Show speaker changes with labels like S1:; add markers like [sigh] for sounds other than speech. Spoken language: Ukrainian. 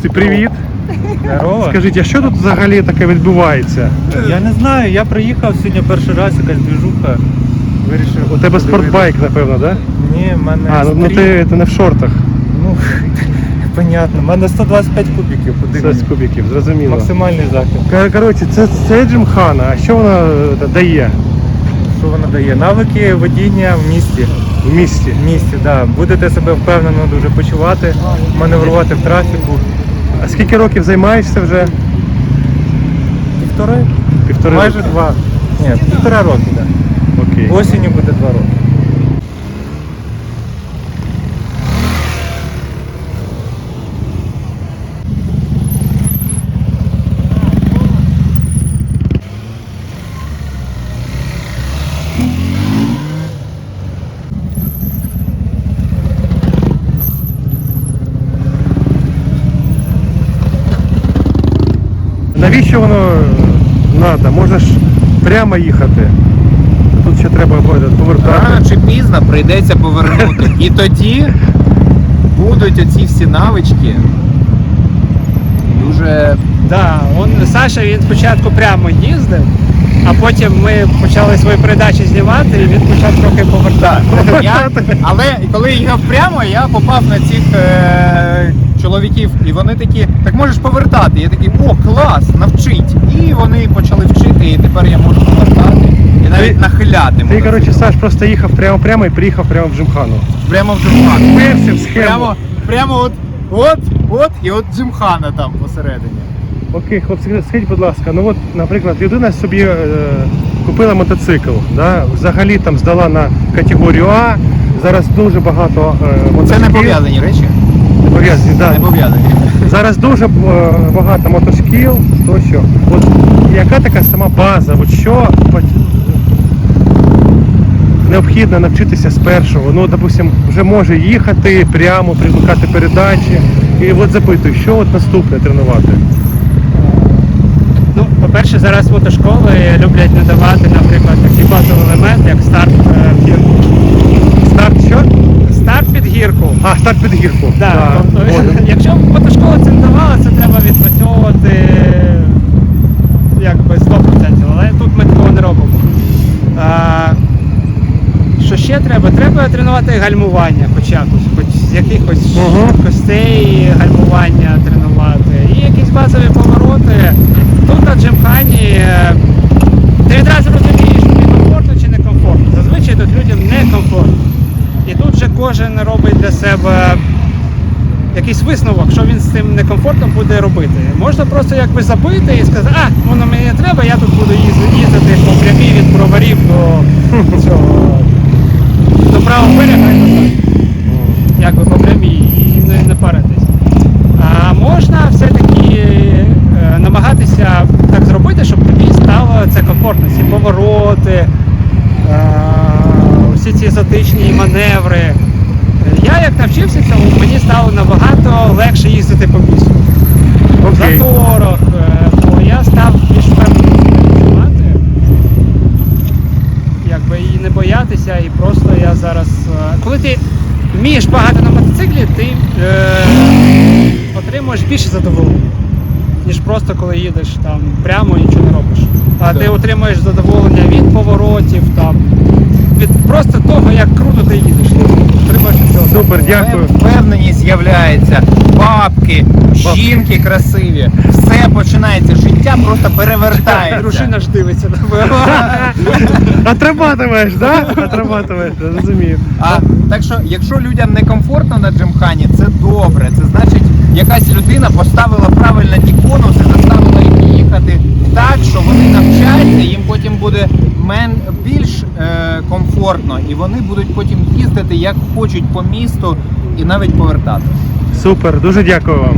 S1: Хлопці, привіт!
S2: Здорово.
S1: Скажіть, а що тут взагалі таке відбувається?
S2: Я не знаю, я приїхав сьогодні перший раз, якась двіжуха. Вирішив.
S1: У тебе спортбайк, напевно, так? Да?
S2: Ні, в мене.
S1: А, ну, ну ти, ти не в шортах.
S2: Ну, [laughs] понятно. У мене 125 кубиків,
S1: Це з
S2: подивись.
S1: кубиків, зрозуміло.
S2: Максимальний захист.
S1: Коротше, це, це Джимхана, а що вона е, дає
S2: Що вона дає? Навики водіння в місті.
S1: в місті?
S2: В місті, так. Да. Будете себе впевнено дуже почувати, маневрувати в трафіку.
S1: А скільки років займаєшся вже?
S2: Півтори?
S1: Півтори
S2: Майже
S1: роки.
S2: два. Ні, півтора роки, так.
S1: Окей.
S2: Осінню буде два роки.
S1: Навіщо воно треба? Можна ж прямо їхати. Тут ще треба повертати.
S3: Рано чи пізно прийдеться повернути. [laughs] І тоді будуть оці всі навички дуже
S4: Да, он Саша він спочатку прямо їздив, а потім ми почали свої передачі знімати, і він почав трохи повертати. [laughs]
S3: Я, але коли їхав прямо, я попав на цих е, чоловіків, і вони такі, так можеш повертати. Я такий, о, клас, навчить. І вони почали вчити, і тепер я можу повертати і навіть
S1: Ти-
S3: нахиляти.
S1: Ти, коротше, Саш просто їхав прямо-прямо і приїхав прямо в Джимхану.
S3: Прямо в джимхан.
S1: Вперся в схему.
S3: Прямо, прямо от, от, от, і от джимхана там посередині.
S1: Окей, хлопці, скажіть, будь ласка, ну от, наприклад, людина собі е, купила мотоцикл, да? взагалі там здала на категорію А. Зараз дуже багато е,
S3: Це не пов'язані речі.
S1: Пов'язані, да.
S3: Не пов'язані.
S1: Зараз дуже е, багато мотошкіл, тощо. От яка така сама база? От що от, необхідно навчитися з першого? Ну, допустим, вже може їхати прямо, примикати передачі. І от запитую, що от наступне тренувати?
S4: Ну, по-перше, зараз мотошколи люблять надавати, наприклад, такий базовий елемент, як старт е.
S1: Старт що?
S4: Старт під гірку.
S1: А, старт під гірку.
S4: Да, тобто, якщо мотошкола це не давала, це треба відпрацьовувати якби 100%, але тут ми такого не робимо. А, що ще треба? Треба тренувати гальмування, хоч якось, хоч з якихось
S1: Мгм.
S4: костей гальмування тренувати. І якісь базові повороти. Тут на джимхані е, ти відразу розумієш, тобі комфортно чи не комфортно. Зазвичай тут людям не комфортно. І тут вже кожен робить для себе якийсь висновок, що він з цим некомфортно буде робити. Можна просто якби забити і сказати, а, воно мені не треба, я тут буду їздити, по прямій від броварів до [laughs] цього до правого берега. Якби по прямій і не, не паритись. А можна все-таки е, намагатися так зробити, щоб тобі стало це комфортно. Ці повороти, е, всі ці затичні маневри. Я як навчився цьому, мені стало набагато легше їздити по місту. В заторах, бо я став більш почувати. Якби і не боятися, і просто я зараз. е, Коли ти вмієш багато на мотоциклі, ти е, отримуєш більше задоволення, ніж просто коли їдеш там прямо і нічого не робиш. А ти отримуєш задоволення від поворотів, там, від просто того, як круто ти їдеш.
S1: Супер, дякую.
S3: Впевненість з'являється, бабки, жінки красиві. Все починається, життя просто перевертається.
S4: Дружина ж дивиться на. [laughs]
S1: Отрабатываєш, да? Отрабатываєш, розумію.
S3: А так що, якщо людям некомфортно на джимхані, це добре. Це значить, якась людина поставила правильно ті конуси, заставила їх їхати так, що вони навчаються, їм потім буде мен більш е, комфортно, і вони будуть потім їздити як хочуть по місту і навіть повертати.
S1: Супер, дуже дякую вам.